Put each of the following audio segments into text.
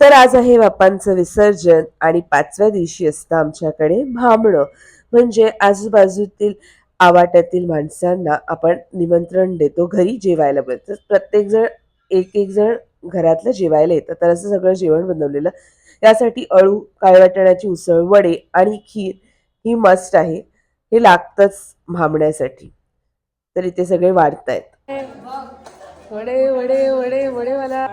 तर आज आहे बापांचं विसर्जन आणि पाचव्या दिवशी असतं आमच्याकडे भांबणं म्हणजे आजूबाजूतील आवाट्यातील माणसांना आपण निमंत्रण देतो घरी जेवायला बोलतो. प्रत्येकजण एक एक जण घरातलं जेवायला येतं. तर असं सगळं जेवण बनवलेलं. यासाठी अळू काळ्या वाटाण्याची उसळ वडे आणि खीर ही मस्ट आहे. हे लागतंच भांबण्यासाठी तर इथे सगळे वाढतायत. वडे वडे वडे वडे मला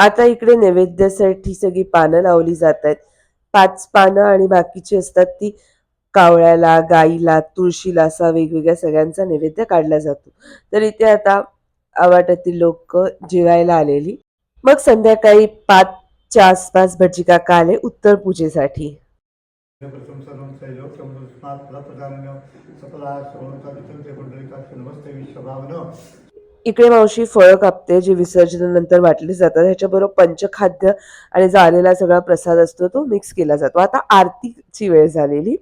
आता इकडे नैवेद्यासाठी सगळी पानं लावली जात आहेत. पाच पानं आणि बाकीची असतात ती कावळ्याला गाईला तुळशीला असा वेगवेगळ्या सगळ्यांचा नैवेद्य काढला जातो. तर इथे आता आवाटातील लोक जेवायला आलेली. मग संध्याकाळी पाचच्या आसपास भटजी काका आले उत्तर पूजेसाठी. इकडे मावशी फळं कापते जे विसर्जनानंतर वाटली जातात. ह्याच्याबरोबर पंचखाद्य आणि जो आलेला सगळा प्रसाद असतो तो मिक्स केला जातो. आता आरतीची वेळ झालेली.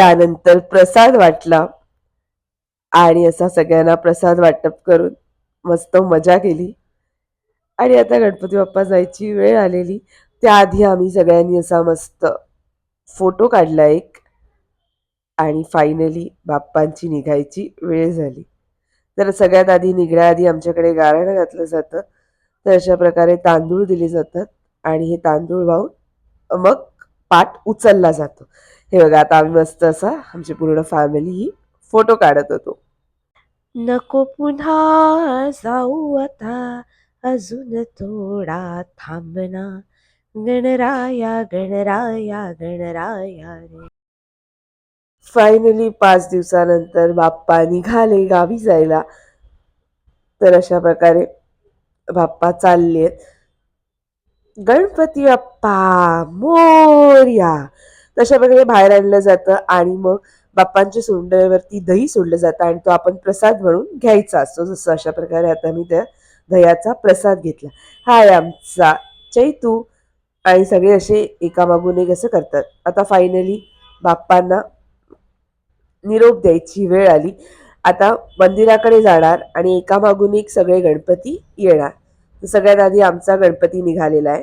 त्यानंतर प्रसाद वाटला. आणि असा सगळ्यांना प्रसाद वाटप करून मस्त मजा केली. आणि आता गणपती बाप्पा जायची वेळ आलेली. त्याआधी आम्ही सगळ्यांनी असा मस्त फोटो काढला एक. आणि फायनली बाप्पांची निघायची वेळ झाली. तर सगळ्यात आधी निघण्याआधी आमच्याकडे गारण घातलं जातं. तर अशा प्रकारे तांदूळ दिले जातात. आणि हे तांदूळ वाहून मग पाठ उचलला जातो. हे बघा आता आम्ही मस्त असा आमची पूर्ण फॅमिली ही फोटो काढत होतो. नको पुन्हा जाऊ आता अजून थोडा थांबना गणराया गणराया गणराया रे. फायनली पाच दिवसानंतर बाप्पा निघाले गावी जायला. तर अशा प्रकारे बाप्पा चाललेत. गणपती बाप्पा मोर्या. तशा प्रकारे बाहेर आणलं जातं आणि मग बाप्पांच्या सोंडवरती दही सोडलं जातं आणि तो आपण प्रसाद म्हणून घ्यायचा असतो. जसं अशा प्रकारे आता मी त्या दह्याचा प्रसाद घेतला. हा आहे आमचा चैतू आणि सगळे असे एकामागून एक असं करतात. आता फायनली बाप्पांना निरोप द्यायची वेळ आली. आता मंदिराकडे जाणार आणि एकामागून एक सगळे गणपती येणार. सगळ्यात आधी आमचा गणपती निघालेला आहे.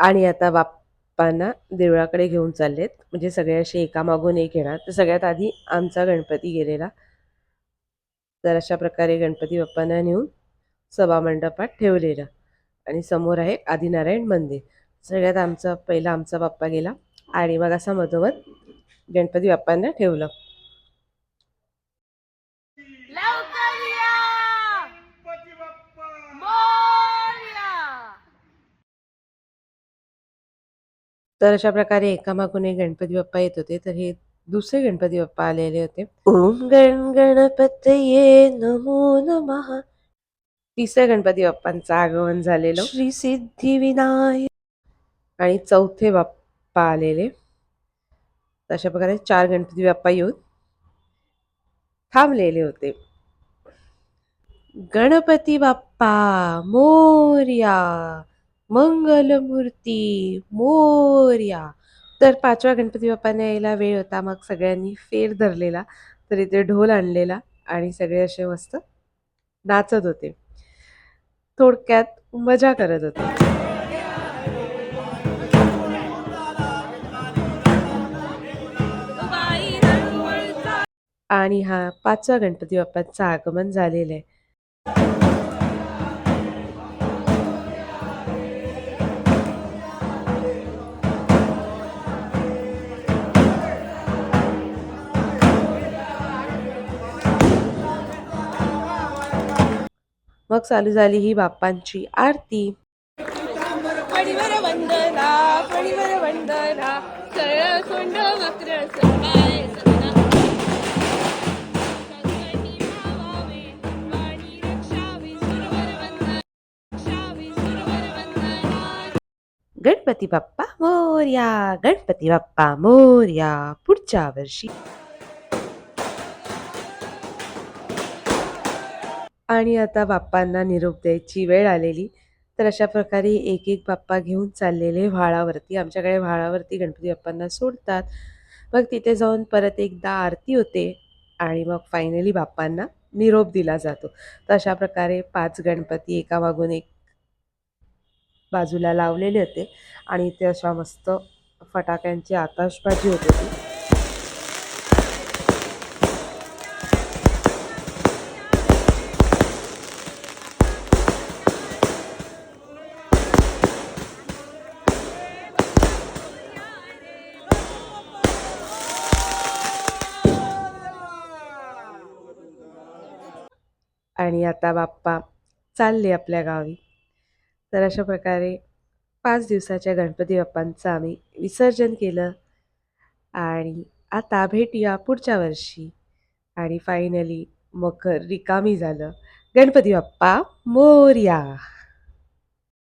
आणि आता बाप्पांना देवळाकडे घेऊन चाललेत. म्हणजे सगळे असे एकामागून एक येणार. तर सगळ्यात आधी आमचा गणपती गेलेला. तर अशा प्रकारे गणपती बाप्पांना नेऊन सभामंडपात ठेवलेला. आणि समोर आहे आदिनारायण मंदिर. सगळ्यात आमचा पहिला आमचा बाप्पा गेला. आणि मग असा मधोमध गणपती बाप्पांना ठेवलं लवकर या मोरया तर अशा प्रकारे एकामागून एक गणपती बाप्पा येत होते. तर हे दुसरे गणपती बाप्पा आलेले होते. ओम गण गणपतये नमो नमः. तिसऱ्या गणपती बाप्पांचं आगमन झालेलं. श्री सिद्धी विनायक आणि चौथे बाप्पा आलेले. अशा प्रकारे चार गणपती बाप्पा येऊन थांबलेले होते. गणपती बाप्पा मोर्या. मंगलमूर्ती मोर्या. तर पाचव्या गणपती बाप्पाने यायला वेळ होता. मग सगळ्यांनी फेर धरलेला. तर इथे ढोल आणलेला आणि सगळे असे मस्त नाचत होते. थोडक्यात मजा करत होते. आणि हा पाचवा गणपती बाप्पांचं आगमन झालेलं आहे. मग चालू झाली ही बाप्पांची आरती. गणपती बाप्पा मोर्या गणपती बाप्पा मोर्या पुढच्या वर्षी. आणि आता बाप्पांना निरोप द्यायची वेळ आलेली तर अशा प्रकारे एक एक बाप्पा घेऊन चाललेले व्हाळावरती आमच्याकडे व्हाळावरती गणपती बाप्पांना सोडतात. मग तिथे जाऊन परत एकदा आरती होते आणि मग फायनली बाप्पांना निरोप दिला जातो. तर अशा प्रकारे पाच गणपती एकामागून एक बाजूला लावलेले होते आणि ते अशा मस्त फटाक्यांची आताशबाजी होत होती. आणि आता बाप्पा चालले आपल्या गावी. तर अशा प्रकारे पाच दिवसाच्या गणपती बाप्पांचं आम्ही विसर्जन केलं आणि आता भेटूया पुढच्या वर्षी. आणि फायनली मकर रिकामी झालं. गणपती बाप्पा मोर्या!